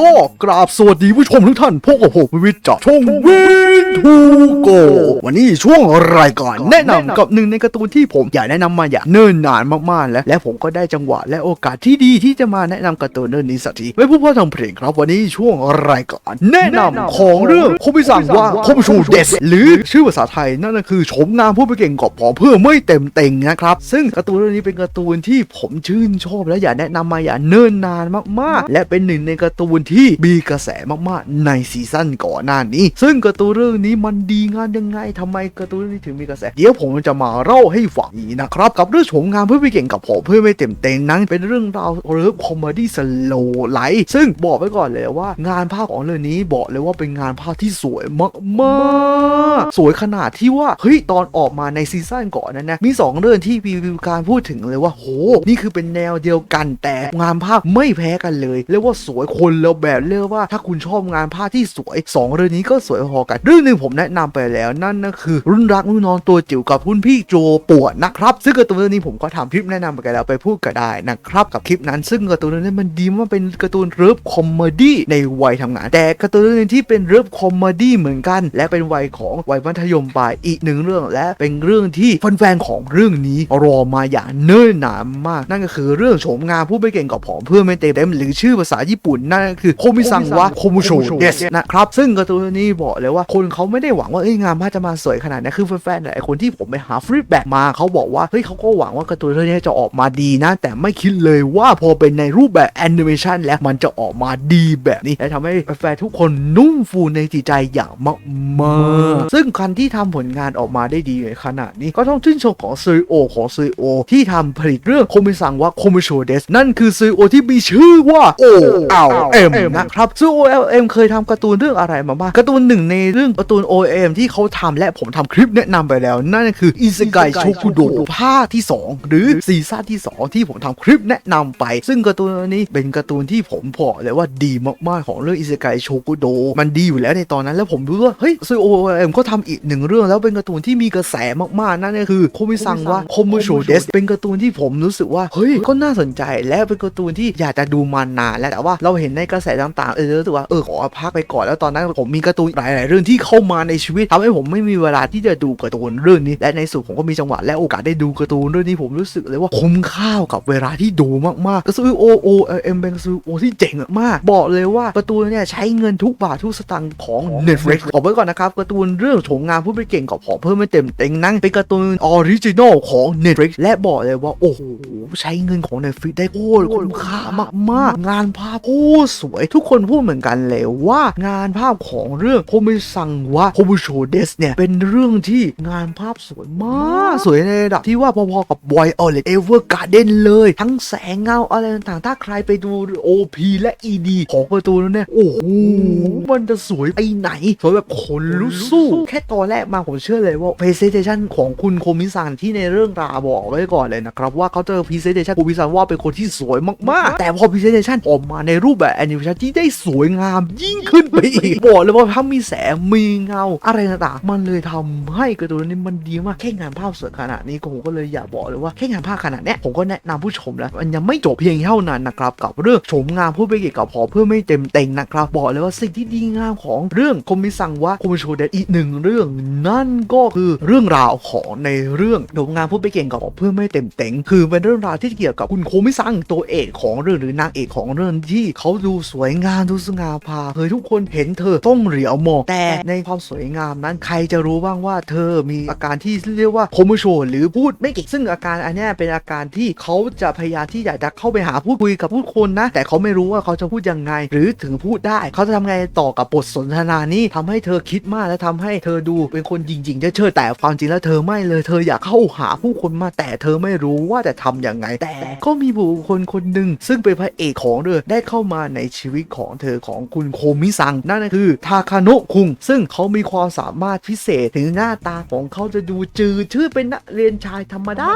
ก็กราบสวัสดีผู้ชมทุกท่านพวกกับผมวิทย์จากช่องวิ ทูโกวันนี้ช่วงรายการแนะนำกับหนึ่งในการ์ตูนที่ผมอยากแนะนำมาอย่างเนิ่นนานมากๆแล้ว และผมก็ได้จังหวะและโอกาสที่ดีที่จะมาแนะนำการ์ตูนเรื่องนี้สักทีไม่พูดพราะทำเพลงครับวันนี้ช่วงรายการแนะนำของเรื่องคมิสั่งว่าคมชูเดสหรือชื่อภาษาไทยนั่นก็คือชมงามผู้ไปเก่งกอบผอเพื่อไม่เต็มเต็งนะครับซึ่งการ์ตูนเรื่องนี้เป็นการ์ตูนที่ผมชื่นชอบและอยากแนะนำมาอย่างเนิ่นนานมากๆ และเป็นหนึ่งในการ์ตูนที่มีกระแสมากๆในซีซั่นก่อนหน้านี้ ซึ่งการ์ตูนเรื่องนี้มันดีงานยังไงทำไมการ์ตูนนี้ถึงมีกระแส เดี๋ยวผมจะมาเล่าให้ฟังนี้นะครับกับเรื่องโฉมงามเพื่อไปเก่งกับผมเพื่อไม่เต็มเต็งนั้นเป็นเรื่องราวเริฟคอมเมดี้สโลไลท์ซึ่งบอกไว้ก่อนเลยว่างานภาพของเรื่องนี้บอกเลยว่าเป็นงานภาพที่สวยมากๆ สวยขนาดที่ว่าเฮ้ยตอนออกมาในซีซั่นก่อนนั้นนะมีสองเรื่องที่มีการพูดถึงเลยว่าโหนี่คือเป็นแนวเดียวกันแต่งานภาพไม่แพ้กันเลยเรียกว่าสวยคนและแบบเรียกว่า ถ้าคุณชอบงานภาพที่สวยสองเรื่องนี้ก็สวยพอกันเรื่องนึ่งผมแนะนำไปแล้วนั่นก็คือ รุ่นรักรุ่นนอนตัวจิ๋วกับรุ่นพี่โจปวดนะครับ ซึ่งการ์ตูนเรื่องนี้ผมก็ทำคลิปแนะนำไปกันแล้วไปพูดก็ได้นะครับกับคลิปนั้น ซึ่งการ์ตูนเรื่องนี้มันดีมากเป็นการ์ตูนเริฟคอมเมดี้ในวัยทำงาน แต่การ์ตูนเรื่องนี้ที่เป็นเริฟคอมเมดี้เหมือนกัน และเป็นวัยของวัยมัธยมปลายอีกหนึ่งเรื่อง และเป็นเรื่องที่แฟนๆของเรื่องนี้รอมาอย่างเนิ่นนานมาก นั่นก็คือเรื่องโฉมงามผู้ไม่เก่งกับผอมเพื่อไม่เต็มเต็มหรือชื่อภาษาญี่ปุ่นนั่นก็คือโคมิซังวะโคมุโชเดสนะครับซึ่งการ์ตูนเรื่องนี้บอกเลยว่าคนเขาไม่ได้หวังว่าเอ้ยงานภาจะมาสวยขนาดนี้คือแฟนๆหลายคนที่ผมไปหาฟีดแบ็กมาเขาบอกว่าเฮ้ยเขาก็หวังว่าการ์ตูนเรื่องนี้จะออกมาดีนะ แต่ไม่คิดเลยว่าพอเป็นในรูปแบบแอนิเมชันแล้วมันจะออกมาดีแบบนี้และทำให้แฟนๆทุกคนนุ่มฟูในจิตใจอย่างมากๆซึ่งคันที่ทำผลงานออกมาได้ดีในขนาดนี้ก็ต้องชื่นชมของซีโอของซีโอที่ทำผลิตเรื่องโคมิซังว่าโคมิโชเดสนั่นคือซีโอที่มีชื่อว่า O L M นะครับซึ่ง O L M เคยทำการ์ตูนเรื่องอะไรมาบ้างการ์ตูนหนึ่งในเรื่องตูน O M ที่เขาทำและผมทำคลิปแนะนำไปแล้ว นั่นก็คืออิสกายโชกุโดภาคที่ 2 หรือซีซั่นที่ 2 ที่ผมทำคลิปแนะนำไป ซึ่งการ์ตูนนี้เป็นการ์ตูนที่ผมบอกเลยว่าดีมากๆของเรื่องอิสกายโชกุโดมันดีอยู่แล้วในตอนนั้นแล้วผมรู้ว่าเฮ้ยซีโอเอ็มเขาทำอีกหนึ่งเรื่องแล้วเป็นการ์ตูนที่มีกระแสมากๆนั่นก็คือโคมิซังว่าโคมุโชเดสเป็นการ์ตูนที่ผมรู้สึกว่าเฮ้ยก็น่าสนใจและเป็นการ์ตูนที่อยากจะดูมานานแล้วแต่ว่าเราเห็นในกระแสต่างๆเออรู้สึกว่าเออขอพักไปก่อนแล้วตอนนั้นผมมีการ์ตูนหลายๆเรื่องที่เข้าามาในชีวิตทำให้ผมไม่มีเวลาที่จะดูการ์ตูนเรื่องนี้ และในสุดผมก็มีจังหวะและโอกาสได้ดูการ์ตูนเรื่องนี้ผมรู้สึกเลยว่าคุ้มค่ากับเวลาที่ดูมากๆก็ซูโอโอเอ็มเป็นซูโอที่เจ๋งมาก บอกเลยว่าการ์ตูนเนี่ยใช้เงินทุกบาททุกสตางค์ของ Netflix บอกไว้ก่อนนะครับการ์ตูนเรื่องโฉมงานผู้ไปเก่งกับผอเพิ่มไม่เต็มเต็งนั่งเป็นการ์ตูนออริจินอลของ Netflix และบอกเลยว่าโอ้โหใช้เงินของ Netflix ได้โคตรคุ้มค่ามากๆ งานภาพโคตรสวยทุกคนพูดเหมือนกันเลยว่างานภาพของเรื่องโคมิซังวะโคมุโชเดสเนี่ย เป็นเรื่องที่งานภาพสวยมาก สวยในระดับที่ว่าพอๆกับ Violet Evergarden เดนเลย ทั้งแสงเงาอะไรต่างๆ ถ้าใครไปดู OP และ ED ของการ์ตูนเนี่ย โอ้โห มันจะสวยไปไหน สวยแบบขนลุกสู้ แค่ตอนแรกมาผมเชื่อเลยว่า PlayStation ของคุณโคมิซังที่ในเรื่องราบอกไว้ก่อนเลยนะครับ ว่าเขาเจอ PlayStation โคมิซังว่าเป็นคนที่สวยมากๆ แต่พอ PlayStation ออกมาในรูปแบบแอนิเมชันที่ได้สวยงามยิ่งขึ้นไปอีกบอกเลยว่าถ้ามีแสงมีเงาอะไรต่างๆมันเลยทำให้กร์ตูนนี้มันดีมากแค่งานภาพสวยขนาดนี้ผมก็เลยอยากบอกเลยว่าแค่งานภาพขนาดนี้ผมก็แนะนำผู้ชมแล้วมันยังไม่จบเพียงเท่านั้นนะครับกับเรื่องโฉมงามผู้ไปเกี่ยวกับพอเพื่อไม่เต็มเต็งนะครับบอกเลยว่าสิ่งที่ดีงามของเรื่องคมิซังวะโคมิโชเดอีกหนึ่งเรื่องนั่นก็คือเรื่องราวของในเรื่องโฉมงามผู้ไปเก่งกับพอเพื่อไม่เต็มเต็งคือเป็นเรื่องราวที่เกี่ยวกับคุณโคมิซังตัวเอกของเรื่องหรือนางเอกของเรื่องที่เขาดูสวยงามดูสง่าผ่าเฮ้ยทุกคนเห็นเธอต้องเหลียวมองแต่ในความสวยงามนั้น ใครจะรู้บ้างว่าเธอมีอาการที่เรียกว่าโคมิโชหรือพูดไม่เก่งซึ่งอาการอันนี้เป็นอาการที่เขาจะพยายามที่อยากจะเข้าไปหาพูดคุยกับผู้คนนะ แต่เขาไม่รู้ว่าเขาจะพูดยังไง หรือถึงพูดได้ เขาจะทำไงต่อกับบทสนทนานี้ทำให้เธอคิดมากและทำให้เธอดูเป็นคนจริงๆเชิดแต่ความจริงแล้วเธอไม่เลยเธออยากเข้าหาผู้คนมาแต่เธอไม่รู้ว่าจะทำยังไง แต่ก็มีบุคคลคนหนึ่งซึ่งเป็นพระเอกของเรื่อได้เข้ามาในชีวิตของเธอของคุณโคมิซังนั่นก็คือทาคาโนะคุงซึ่งเขามีความสามารถพิเศษถึงหน้าตาของเขาจะดูจืดชื่อเป็นนักเรียนชายธรรมดา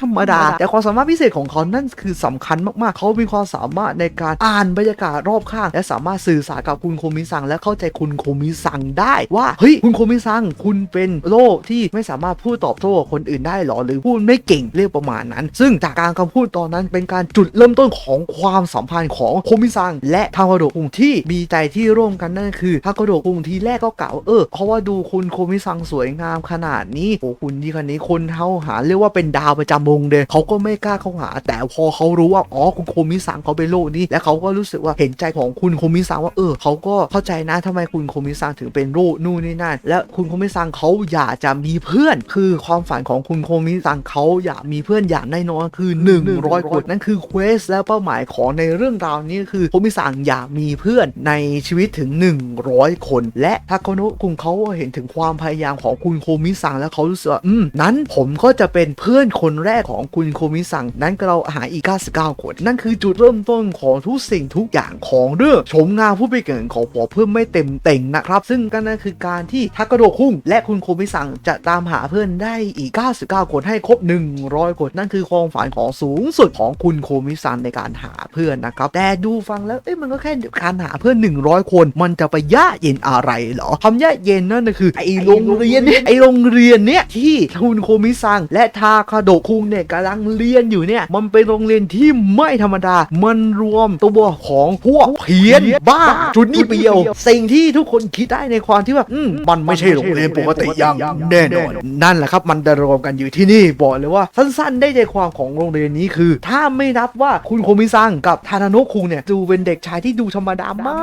ธรรมดา แต่ความสามารถพิเศษของเขานั่นคือสำคัญมากๆ เขามีความสามารถในการอ่านบรรยากาศรอบข้าง และสามารถสื่อสารกับคุณโคมิซังและเข้าใจคุณโคมิซังได้ว่าเฮ้ยคุณโคมิซังคุณเป็นโรคที่ไม่สามารถพูดตอบโต้กับคนอื่นได้หรอหรือพูดไม่เก่งเรียกประมาณนั้น ซึ่งจากการคำพูดตอนนั้นเป็นการจุดเริ่มต้นของความสัมพันธ์ของโคมิซังและทาวาโดะคุงที่มีใจที่ร่วมกันนั่นก็คือทาวาโดะคุงทีแรกก็กล่าวว่าเออเพราะว่าดูคุณโคมิซังสวยงามขนาดนี้โอ้คุณที่คนนี้คนเข้าหาเรียกว่าเป็นดาวประจำวงเลยเขาก็ไม่กล้าเข้าหา แต่พอเขารู้ว่าอ๋อคุณโคมิซังเขาเป็นโรคนี้ และเขาก็รู้สึกว่าเห็นใจของคุณโคมิซังว่าเออเขาก็เข้าใจนะทำไมคุณโคมิซังถึงเป็นโรคนู่นนี่นั่นและคุณโคมิซังเขาอยากจะมีเพื่อน คือความฝันของคุณโคมิซังเขาอยากมีเพื่อนอย่างแน่นอนคือ 100คนนั่นคือเควสและเป้าหมายของในเรื่องราวนี้คือโคมิซังอยากมีเพื่อนในชีวิตถึง 100 คน และทาโกโนะคุงเขาเห็นถึงความพยายามของคุณโคมิซังแล้วเขารู้สึกว่าอืมนั้นผมก็จะเป็นเพื่อนคนแรกของคุณโคมิซังนั้นก็เราหาอีก99คนนั่นคือจุดเริ่มต้นของทุกสิ่งทุกอย่างของเรื่องชมงานผู้ไปเกิดของปอเพิ่มไม่เต็มเต่งนะครับ ซึ่งก็นั่นคือการที่ทาโกโนะคุงและคุณโคมิซังจะตามหาเพื่อนได้อีก 99 คนให้ครบ 100 คนนั่นคือความฝันของสูงสุดของคุณโคมิซังในการหาเพื่อนนะครับแต่ดูฟังแล้วเอ้ยมันก็แค่การหาเพื่อน 100 คน มันจะไปยากเย็นอะไรเหรอคำยากเย็นนั่นก็คือ ไอโรงเรียนเนี่ยไอโรงเรียนเนี่ยที่คุณโคมิซัง และทาคาโดะคุงเนี่ยกำลังเรียนอยู่เนี่ย มันเป็นโรงเรียนที่ไม่ธรรมดา มันรวมตัวของพวกเพี้ยนบ้าจุดนี้เปียว สิ่งที่ทุกคนคิดได้ในความที่ว่าอืมมันไม่ใช่โรงเรียนปกติอย่างแน่นอนนั่นแหละครับมันจะรวมกันอยู่ที่นี่บอกเลยว่าสั้นๆ ได้ใจความของโรงเรียนนี้คือ ถ้าไม่นับว่าคุณโคมิซังกับทานาโนะคุงเนี่ยดูเป็นเด็กชายที่ดูธรรมดามา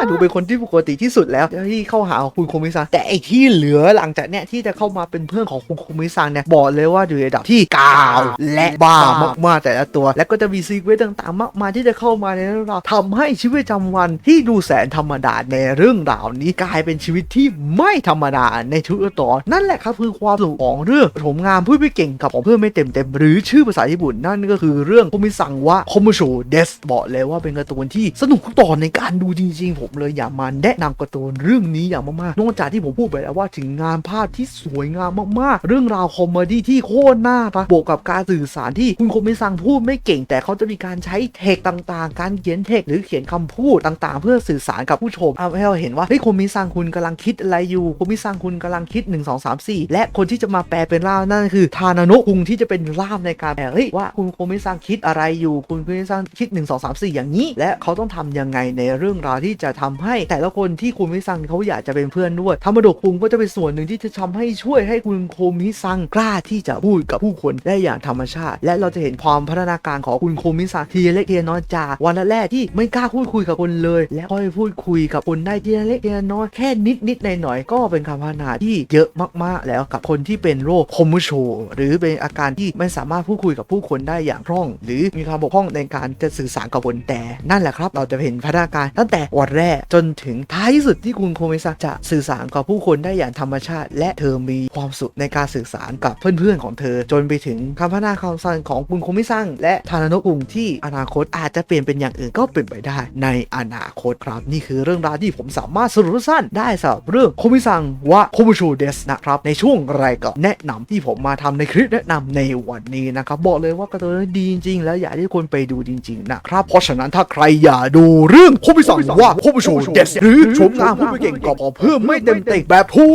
ก ดูเป็นคนที่ปกติที่สุดแล้วที่เข้าหาคุณโคมิซังแต่ไอที่เหลือหลังจากเนี้ยที่จะเข้ามาเป็นเพื่อนของคุณโคมิซังเนี่ยบอกเลยว่าอยู่ในระดับที่กาวและบ้ามากๆแต่ละตัว และก็จะมีซีเควนต์ต่างๆ มากมายที่จะเข้ามาในเรื่องราวทำให้ชีวิตประจำวันที่ดูแสนธรรมดาในเรื่องราวนี้กลายเป็นชีวิตที่ไม่ธรรมดาในทุกตอนนั่นแหละครับคือความสนุกของเรื่องโฉมงามผู้ไม่เก่งกับของเพื่อนไม่เต็มเต็มหรือชื่อภาษาญี่ปุ่นนั่นก็คือเรื่องโคมิซังวะโคมโชเดสบอกเลยว่าเป็นการ์ตูนที่สนุกทุกตอนในการดูจริง ๆ ผมเลยอยากมาแนะนำการ์ตูนเรื่องนี้อย่างมากๆนอกจากที่ผมพูดไปแล้วว่าถึงงานภาพที่สวยงามมากๆ เรื่องราวคอมเมดี้ที่โคตรน่ารักบวกกับการสื่อสารที่คุณโคมิซังพูดไม่เก่ง แต่เขาจะมีการใช้เทคต่างๆ การเขียนเทคหรือเขียนคำพูดต่างๆ เพื่อสื่อสารกับผู้ชมเอให้เราเห็นว่าเฮ้ยโคมิซังคุณกำลังคิดอะไรอยู่โคมิซังคุณกำลังคิด 1 2 3 4 และคนที่จะมาแปลเป็นร่ามนั่นคือทานานะคุงที่จะเป็นร่ามในการแปลเฮ้ยว่าคุณโคมิซังคิดอะไรอยู่ คุณโคมิซังคิด 1 2 3 4 อย่างนี้ และเขาต้องทำยังไงในเรื่องราวที่จะทำให้แต่ละคนที่คุณโคมิซังเขาอยากจะเป็นเพื่อนด้วยธรรมโดคุงก็จะเป็นส่วนหนึ่งที่จะทำให้ช่วยให้คุณโคมิซังกล้าที่จะพูดกับผู้คนได้อย่างธรรมชาติ และเราจะเห็นความพัฒนาการของคุณโคมิซังทีเล็กทีน้อยจากวันแรกที่ไม่กล้าพูดคุยกับคนเลย และค่อยพูดคุยกับคนได้ทีเล็กทีน้อยแค่นิดนิดๆหน่อยก็เป็นการพัฒนาที่เยอะมากๆ แล้วกับคนที่เป็นโรคโคมุโชหรือเป็นอาการที่ไม่สามารถพูดคุยกับผู้คนได้อย่างคล่อง หรือมีความบกพร่องในการจะสื่อสารกับคนแต่นั่นแหละครับ เราจะเห็นพัฒนาการตั้งแต่วันแรกจนถึงท้ายสุดที่คุณโคมิซังจะสื่อสารกับผู้คนได้อย่างธรรมชาติ และเธอมีความสุขในการสื่อสารกับเพื่อนๆของเธอ จนไปถึงการพัฒนาความสัมพันธ์ของคุณโคมิซังและทานาโนกุงที่อนาคตอาจจะเปลี่ยนเป็นอย่างอื่นก็เป็นไปได้ในอนาคตครับ นี่คือเรื่องราวที่ผมสามารถสรุปสั้นได้สำหรับเรื่องโคมิซังวะโคมุโชเดสนะครับในช่วงรายการแนะนำที่ผมมาทำในคลิปแนะนำในวันนี้นะครับบอกเลยว่าการ์ตูนดีจริงๆ แล้วอยากให้คนไปดูจริงๆนะครับเพราะฉะนั้นถ้าใครอยากดูเรื่องโคมิซังวะโคมุโชเดสหรือชมงานผู้เก่งก็พอเพิ่มไม่เต็มเต็งแบบทุ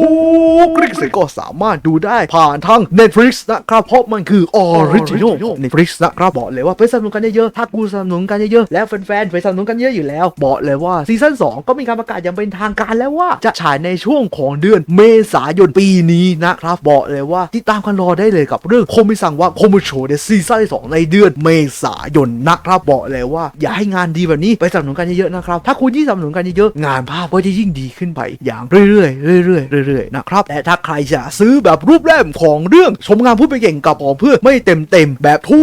กลิขสิทธิ์ก็สามารถดูได้ผ่านทาง Netflix นะครับ เพราะมันคือออริจินอล Netflix นะครับบอกเลยว่าไปสนับสนุนกันเยอะๆถ้ากูสนับสนุนกันเยอะๆแล้วแฟนๆไปสนับสนุนกันเยอะอยู่แล้ว บอกเลยว่าซีซั่น2ก็มีการประกาศอย่างเป็นทางการแล้วว่า จะฉายในช่วงของเดือนเมษายนปีนี้นะครับบอกเลยว่าติดตามกันรอได้เลยกับเรื่องโคมิซังว่าโคมิโชในซีซั่นสองในเดือนเมษายนนะครับบอกเลยว่า อย่าให้งานดีแบบนี้ไปสนับสนุนกันเยอะๆนะครับถ้าคุณยิ่งสนับสนุนกันเยอะๆงานภาพก็จะยิ่งดีขึ้นไปอย่างเรื่อยๆเรื่อยๆเรื่อยๆนะครับแต่ถ้าใครจะซื้อแบบรูปเล่มของเรื่องชมงานผู้ไปเก่งกับขอเพื่อไม่เต็มเต็มๆแบบทุ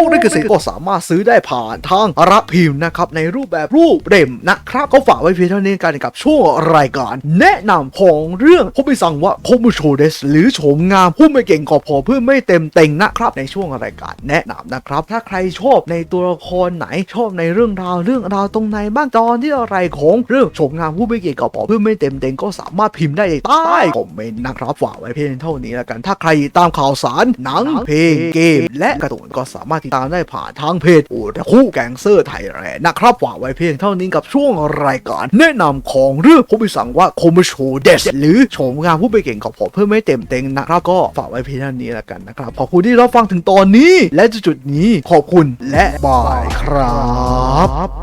กลิขสิทธิ์ก็สามารถซื้อได้ผ่านทางรับพิมพ์นะครับในรูปแบบรูปเล่มนะครับก็ฝากไว้เพียงเท่านี้กันกับช่วงรายการ แนะนำของเรื่องโคมิซังว่าคมุโชเดสหรือโฉมงามผู้ไม่เก่งก็พอเพื่อไม่เต็มเต็งนะครับในช่วงรายการแนะนำนะครับ ถ้าใครชอบในตัวละครไหนชอบในเรื่องราวเรื่องราวตรงไหนบ้างตอนที่อะไรของเรื่องโฉมงามผู้ไม่เก่งก็พอเพื่อไม่เต็มเต็ง็งก็สามารถพิมพ์ได้ใต้คอมเมนต์นะครับฝากไว้เพียงเท่านี้แล้วกันถ้าใครติดตามข่าวสารหนังเพลงเกม และการ์ตูนก็สามารถติดตามได้ผ่านทางเพจโอตาคุแกงเซอร์ไทยแลนด์นะครับฝากไว้เพียงเท่านี้กับช่วงรายการ แนะนำของเรื่องผมไปสั่งว่าโคมโชเดสหรือโฉมงานผู้ไปเก่งของผมเพื่อไม่เต็มเต็งนะครับก็ฝากไว้เพียงเท่านี้แล้วกันนะครับขอบคุณที่รับฟังถึงตอนนี้ และจุดนี้ขอบคุณและบายครับ